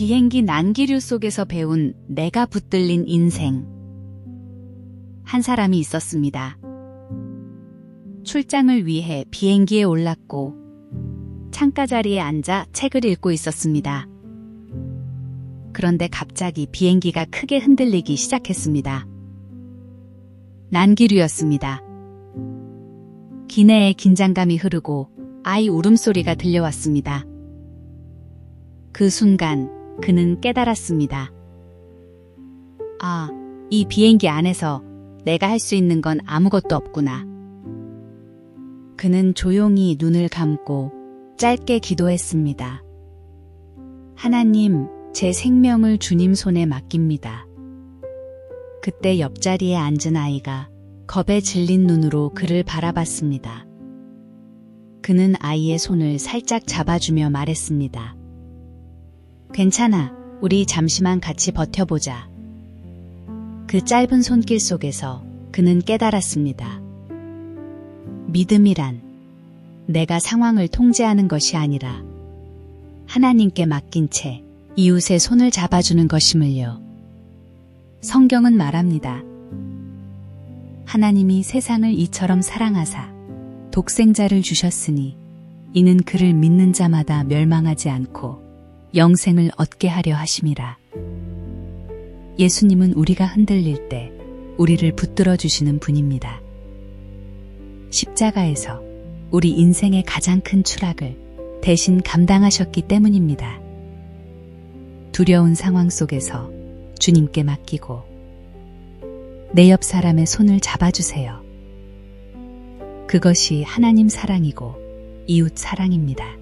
비행기 난기류 속에서 배운 내가 붙들린 인생. 한 사람이 있었습니다. 출장을 위해 비행기에 올랐고 창가 자리에 앉아 책을 읽고 있었습니다. 그런데 갑자기 비행기가 크게 흔들리기 시작했습니다. 난기류였습니다. 기내에 긴장감이 흐르고 아이 울음소리가 들려왔습니다. 그 순간 그는 깨달았습니다. 아, 이 비행기 안에서 내가 할 수 있는 건 아무것도 없구나. 그는 조용히 눈을 감고 짧게 기도했습니다. 하나님, 제 생명을 주님 손에 맡깁니다. 그때 옆자리에 앉은 아이가 겁에 질린 눈으로 그를 바라봤습니다. 그는 아이의 손을 살짝 잡아주며 말했습니다. 괜찮아. 우리 잠시만 같이 버텨보자. 그 짧은 손길 속에서 그는 깨달았습니다. 믿음이란 내가 상황을 통제하는 것이 아니라 하나님께 맡긴 채 이웃의 손을 잡아주는 것임을요. 성경은 말합니다. 하나님이 세상을 이처럼 사랑하사 독생자를 주셨으니 이는 그를 믿는 자마다 멸망하지 않고 영생을 얻게 하려 하심이라. 예수님은 우리가 흔들릴 때 우리를 붙들어 주시는 분입니다. 십자가에서 우리 인생의 가장 큰 추락을 대신 감당하셨기 때문입니다. 두려운 상황 속에서 주님께 맡기고 내 옆 사람의 손을 잡아주세요. 그것이 하나님 사랑이고 이웃 사랑입니다.